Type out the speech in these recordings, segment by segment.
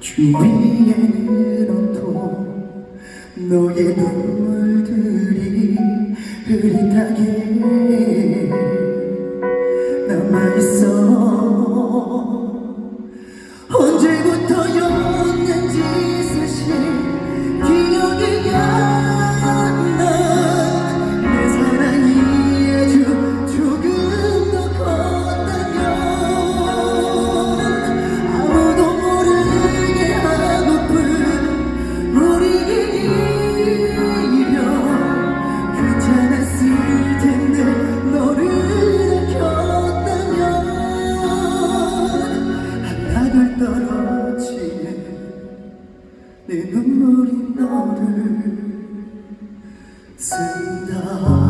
주위에는 온통 너의 눈물들이 흐릿하게 내 눈물이 너를 쓴다.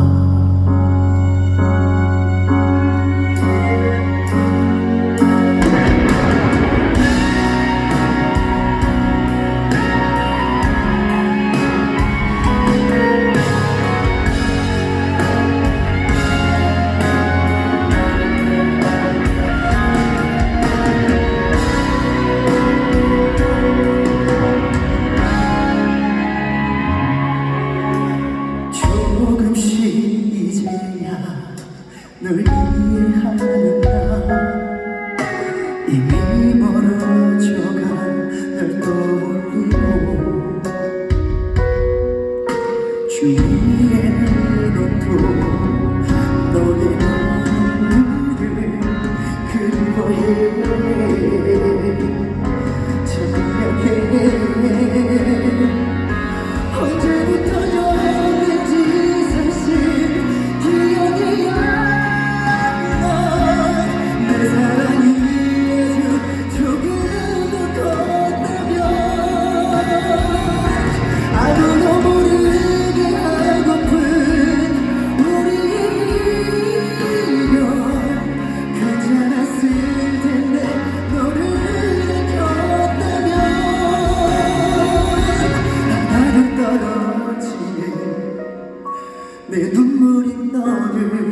내 눈물이 너를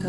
的。